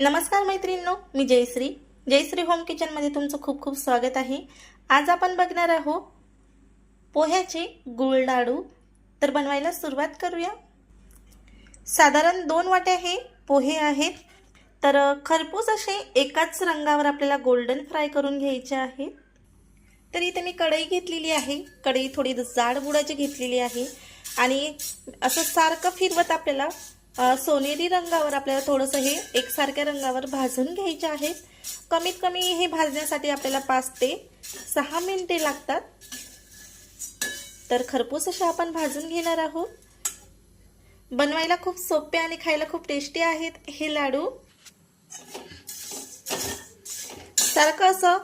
नमस्कार मैत्रिणींनो मी जयश्री. जयश्री होम किचनमध्ये तुमचं खूप खूप स्वागत आहे. आज आपण बघणार आहोत पोह्याचे गुळ लाडू. तर बनवायला सुरुवात करूया. साधारण दोन वाट्या हे पोहे आहेत. तर खरपूस असे एकाच रंगावर आपल्याला गोल्डन फ्राय करून घ्यायचे आहेत. तर इथे मी कढई घेतलेली आहे. कढई थोडी जाड बुडाची घेतलेली आहे. आणि असं सारखं फिरवत आपल्याला सोनेरी रंगावर आपल्याला थोडंसं हे एकसारख्या रंगावर भाजून घ्यायचे आहे कमीत कमी हे भाजण्यासाठी आपल्याला पाच ते सहा मिनिटे लागतात. तर खरपूस असे आपण भाजून घेणार आहोत. बनवायला खूप सोपे आणि खायला खूप टेस्टी आहेत हे लाडू. सारखं असं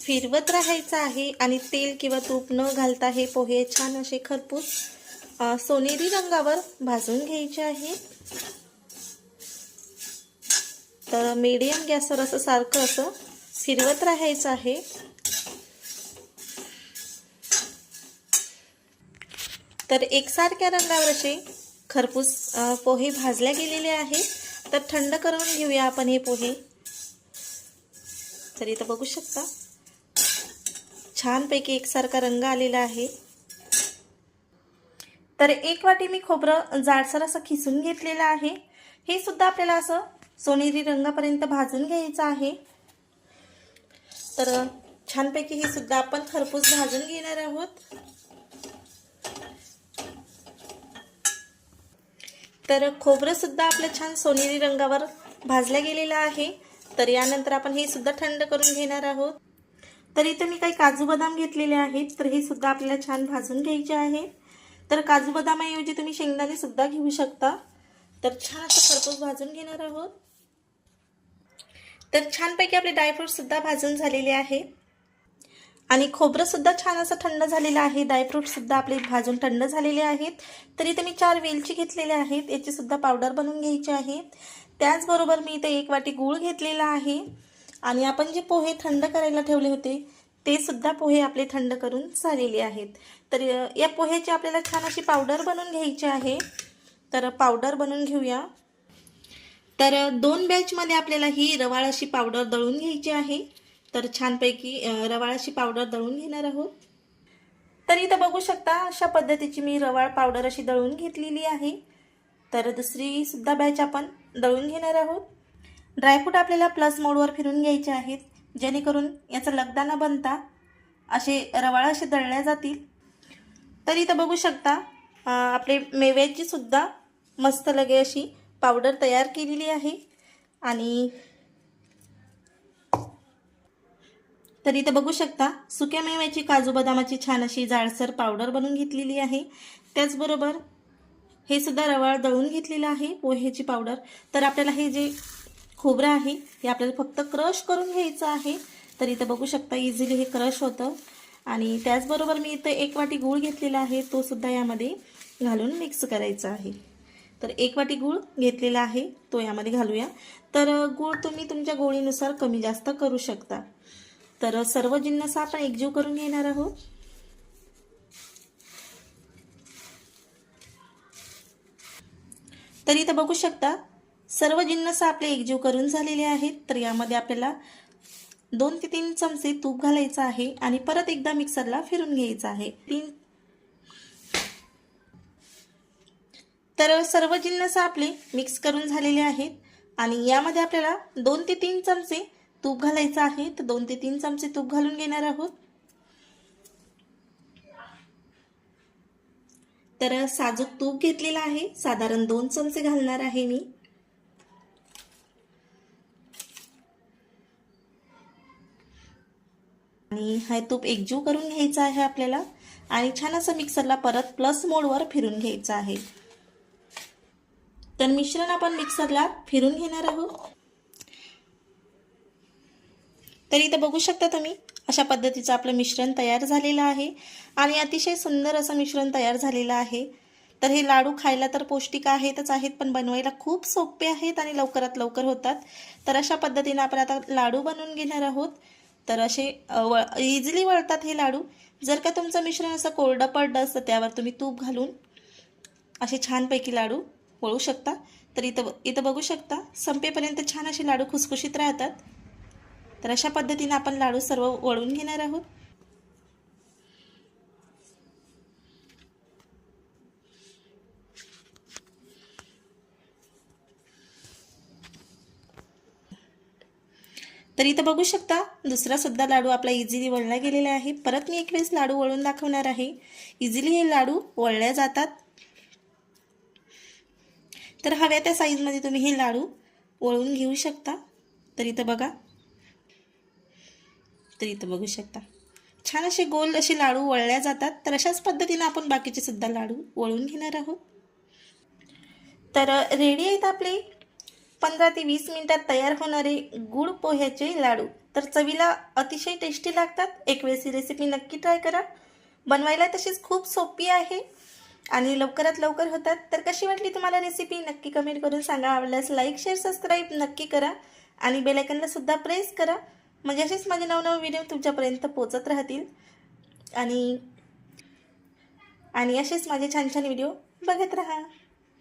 फिरवत राहायचं आहे आणि तेल किंवा तूप न घालता हे पोहे छान असे खरपूस सोनेरी रंगावर भाजून घ्यायचे आहे. तर मीडियम गॅसवर असं सारखं असं फिरवत राहायचं आहे. तर एकसारख्या रंगावर असे खरपूस पोहे भाजल्या गेलेले आहेत. तर थंड करून घेऊया आपण हे पोहे. तर इथं बघू शकता. छानपैकी एकसारखा रंग आलेला आहे. तर एक वाटी मी खोबरं जाडसर असं खिसून घेतलेलं आहे. हे सुद्धा आपल्याला असं सोनेरी रंगापर्यंत भाजून घ्यायचं आहे. तर छानपैकी हे सुद्धा आपण खरपूस भाजून घेणार आहोत. तर खोबरं सुद्धा आपलं छान सोनेरी रंगावर भाजलं गेलेलं आहे. तर यानंतर आपण हे सुद्धा थंड करून घेणार आहोत. तर इथे मी काही काजू बदाम घेतलेले आहेत. तर हे सुद्धा आपल्याला छान भाजून घ्यायचे आहे. तर काजू बदामाऐवजी तुम्ही शेंगदाणे सुद्धा घेऊ शकता. तर छान असं खरपूस भाजून घेणार आहोत. तर छानपैकी आपले ड्रायफ्रूटसुद्धा भाजून झालेले आहे. आणि खोबरंसुद्धा छान असं थंड झालेलं आहे. ड्रायफ्रूटसुद्धा आपले भाजून थंड झालेले आहेत. तर इथे मी चार वेलची घेतलेले आहेत. याचीसुद्धा पावडर बनवून घ्यायची आहे. त्याचबरोबर मी इथे एक वाटी गूळ घेतलेला आहे. आणि आपण जे पोहे थंड करायला ठेवले होते ते सुद्धा पोहे आपले थंड करून झालेले आहेत. तर या पोह्याची आपल्याला छान अशी पावडर बनवून घ्यायची आहे. तर पावडर बनवून घेऊया. तर दोन बॅचमध्ये आपल्याला ही रवाळाशी पावडर दळून घ्यायची आहे. तर छानपैकी रवाळाशी पावडर दळून घेणार आहोत. तर इथं बघू शकता अशा पद्धतीची मी रवाळ पावडर अशी दळून घेतलेली आहे. तर दुसरी सुद्धा बॅच आपण दळून घेणार आहोत. ड्रायफ्रूट आपल्याला प्लस मोडवर फिरून घ्यायचे आहेत जेणेकरून याचा लगदा न बनता. असे रवाळ असे दळल्या जातील. तर इथं बघू शकता आपले मेव्याची सुद्धा मस्त लगे अशी पावडर तयार केलेली आहे. आणि तर इथं बघू शकता सुक्या मेव्याची काजू बदामाची छान अशी जाडसर पावडर बनवून घेतलेली आहे. त्याचबरोबर हे सुद्धा रवाळ दळून घेतलेलं आहे पोह्याची पावडर. तर आपल्याला हे जे खोबरं आहे ते आपल्याला फक्त क्रश करून घ्यायचं आहे. तर इथं बघू शकता इझिली हे क्रश होतं. आणि त्याचबरोबर मी इथं एक वाटी गूळ घेतलेला आहे तो सुद्धा यामध्ये घालून मिक्स करायचा आहे. तर एक वाटी गूळ घेतलेला आहे तो यामध्ये घालूया. तर गूळ तुम्ही तुमच्या गोळीनुसार कमी जास्त करू शकता. तर सर्व जिन्नस आपण एकजीव करून घेणार आहोत. तर इथं बघू शकता सर्व जिन्नस आपले एकजीव करून झालेले आहेत. तर यामध्ये आपल्याला दोन ते तीन चमचे तूप घालायचं आहे आणि परत एकदा मिक्सरला फिरून घ्यायचं आहे. तीन तर सर्व जिन्नस आपले मिक्स करून झालेले आहेत. आणि यामध्ये आपल्याला दोन ते तीन चमचे तूप घालायचं आहे. तर दोन ते तीन चमचे तूप घालून घेणार आहोत. तर साजूक तूप घेतलेलं आहे. साधारण दोन चमचे घालणार आहे मी. आणि हे तूप एकजीव करून घ्यायचं आहे आपल्याला. आणि छान असं मिक्सरला परत प्लस मोडवर फिरून घ्यायचं आहे. तर मिश्रण आपण मिक्सरला फिरून घेणार आहोत. तर इथं बघू शकता तुम्ही अशा पद्धतीचं आपलं मिश्रण तयार झालेलं आहे. आणि अतिशय सुंदर असं मिश्रण तयार झालेलं आहे. तर हे लाडू खायला तर पौष्टिक आहेतच आहेत पण बनवायला खूप सोपे आहेत आणि लवकरात लवकर होतात. तर अशा पद्धतीने आपण आता लाडू बनवून घेणार आहोत. तर असे व इझिली वळतात हे लाडू. जर का तुमचं मिश्रण असं कोरडं पडलं असतं त्यावर तुम्ही तूप घालून असे छानपैकी लाडू वळू शकता. तर इथं इथं बघू शकता संपेपर्यंत छान असे लाडू खुसखुशीत राहतात. तर अशा पद्धतीने आपण लाडू सर्व वळून घेणार आहोत. तर इथं बघू शकता दुसरा सुद्धा लाडू आपला इझिली वळला गेलेला आहे. परत मी एक वेळेस लाडू वळून दाखवणार आहे. इझिली हे लाडू वळल्या जातात. तर हव्या त्या साईजमध्ये तुम्ही हे लाडू वळून घेऊ शकता. तर इथं बघा. तर इथं बघू शकता. छान असे गोल असे लाडू वळल्या जातात. तर अशाच पद्धतीनं आपण बाकीचे सुद्धा लाडू वळून घेणार आहोत. तर रेडी आहेत आपले? पंधरा ते वीस मिनिटात तयार होणारे गुळ पोह्याचे लाडू. तर चवीला अतिशय टेस्टी लागतात. एक वेळेस ही रेसिपी नक्की ट्राय करा. बनवायला तशीच खूप सोपी आहे. आणि लवकरात लवकर होतात. तर कशी वाटली तुम्हाला रेसिपी नक्की कमेंट करून सांगा. आवडल्यास लाईक शेअर सबस्क्राईब नक्की करा. आणि बेलायकनला सुद्धा प्रेस करा. म्हणजे असेच माझे नवनवे व्हिडिओ तुमच्यापर्यंत पोचत राहतील. आणि आणि असेच माझे छान छान व्हिडिओ बघत राहा.